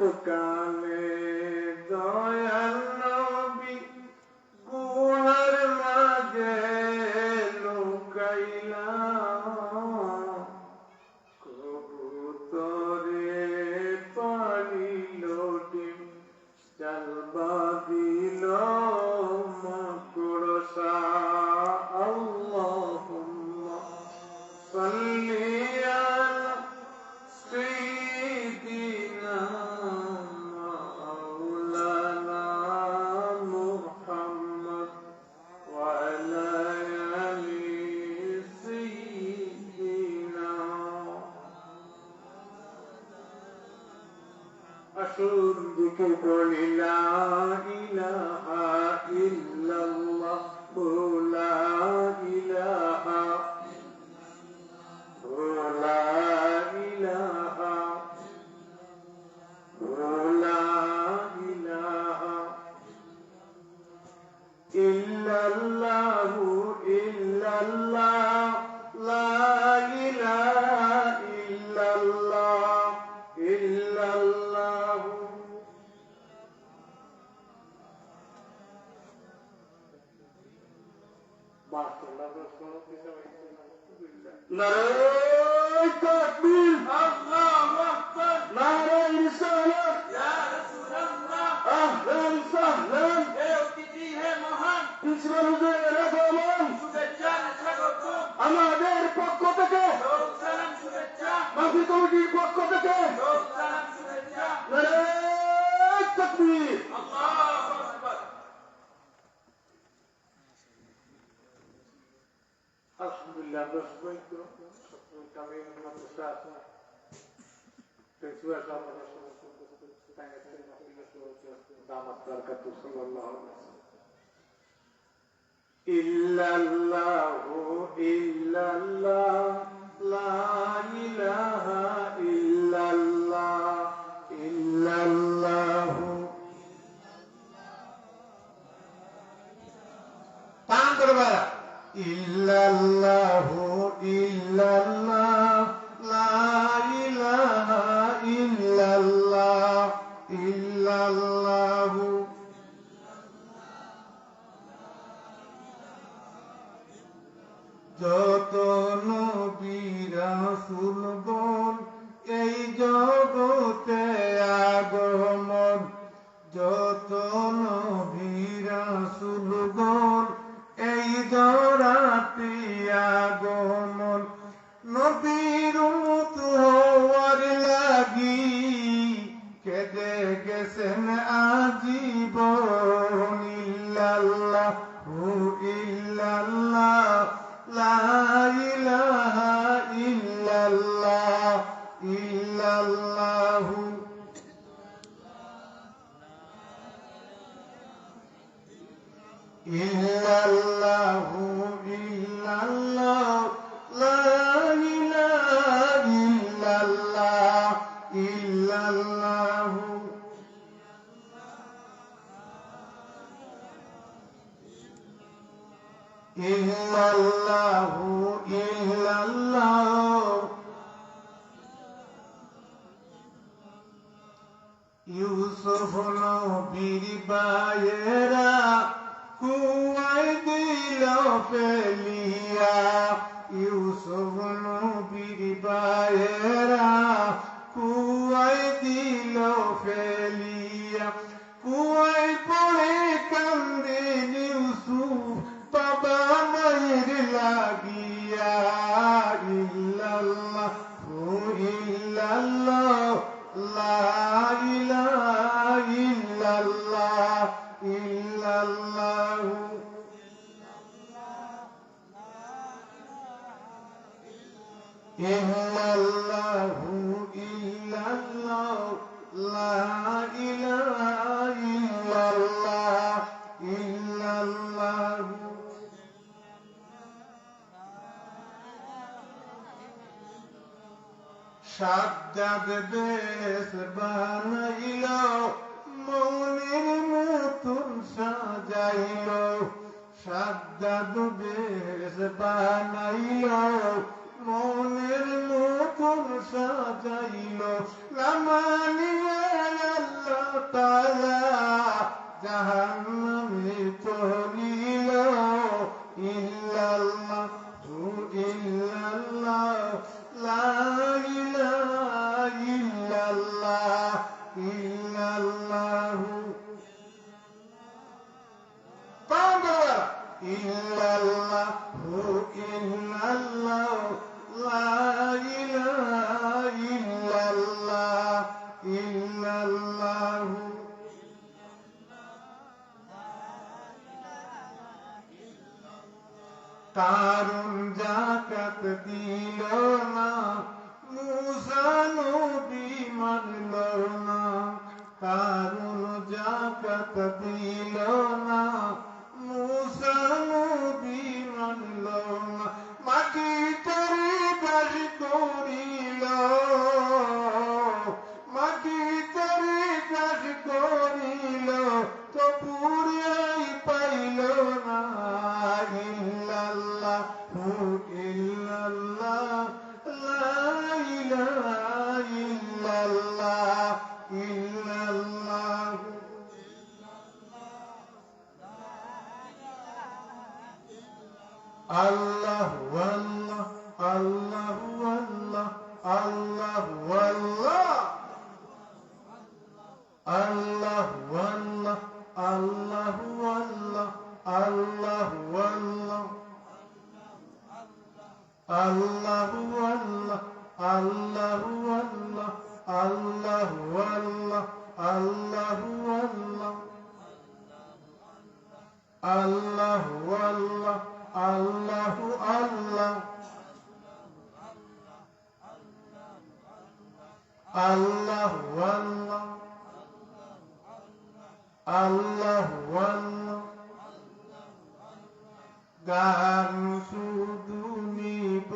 पुकाले مشهور بكل لا إله إلا الله. Principal হুজুর এলাজ আলম আমাদের পক্ষ থেকে, মাফি কমিটির পক্ষ থেকে আলহামদুলিল্লাহ, আমরা সবাই তো প্রিন্সিপাল সাহেব দামাত বরকত সাল্লাল্লাহু আলাইহি illallah illallah la ilaha illallah illallah পান করবা illallah illallah وفليا সাজ্জাদ বেশ বানাইল, মৌনের মতন সাজাইল। সাজ্জাদ বেশ বানাইল, মনের মতন সাজাইল। নামানিয়া আল্লাহ তাআলা জাহান্নামে কারণ জাকাত দিল না, মুসা নবী মানল না। কারণ জাকাত দিল না, মুসা নবী মানল না। মাটি তরি বাস করিল, মাটি তরি বাস করিল তো আল্লাহ আল্লাহ আল্লাহ আল্লাহ আল্লাহ আল্লাহ আল্লাহ আল্লাহ আল্লাহ আল্লাহ আল্লাহ আল্লাহ আল্লাহ আল্লাহ আল্লাহ আল্লাহ আল্লাহ আল্লাহ গান শুধু নিব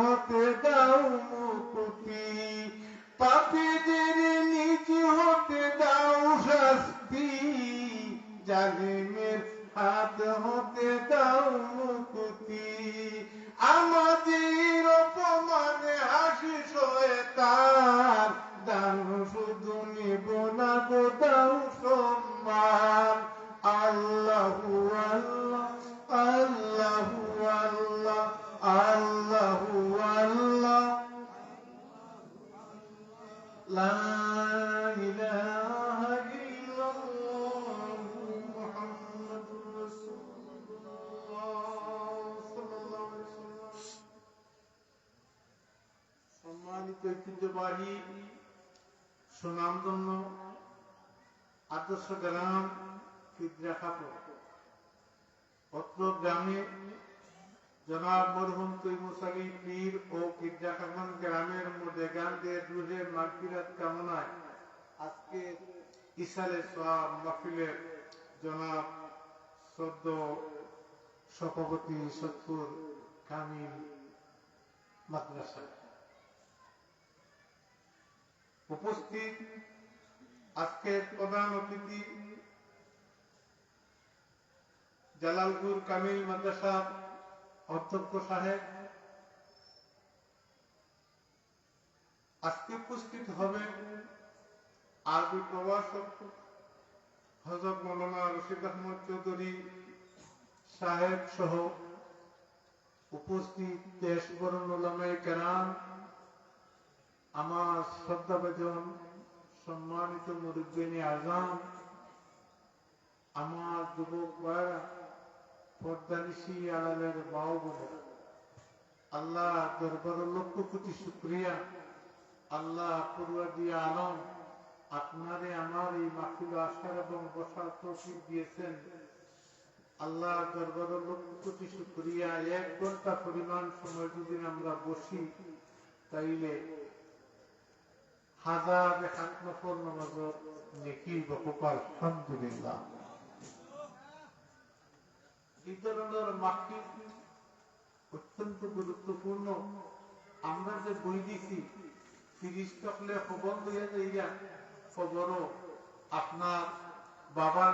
হাত আদর্শ গ্রাম গ্রামে জনাব মরহুম তৈমুসালি পীর ও কিদ্রাখান গ্রামের মধ্যে কামনায় আজকে মাহফিলের জনাব সদ্য সভাপতি সত্তর কামিল মাদ্রাসা উপস্থিত আজকের প্রধান অতিথি জালালপুর কামিল মাদ্রাসার অধ্যক্ষ সাহেব। আজকে উপস্থিত হবে আরবি প্রভাষক হজরত মৌলানা রশিদ আহমদ চৌধুরী সাহেব সহ উপস্থিত দেশ বরণ কেরাম, আমার শ্রদ্ধাভাজন সম্মানিত মুরব্বিনী আজম আমার যুবক ভাইরা পর্দানিশি আড়ালের মাও বোন আল্লাহ দরবার লক্ষ কোটি শুক্রিয়া। আল্লাহ দিয়ে আলম, আপনারে আমার এই মাহফিল আসার এবং বসার তৌফিক দিয়েছেন। আল্লাহ দরবার লক্ষ কোটি শুক্রিয়া। এক ঘণ্টা পরিমাণ সময় যদি আমরা বসি, তাইলে হাজার নফর নামাজের আলহামদুলিল্লাহ। এই ধরনের মাটি অত্যন্ত গুরুত্বপূর্ণ। আমরা যে বই দিছি, তিরিশ টকলে খবর দিয়ে যাইয়া খবরও আপনার বাবা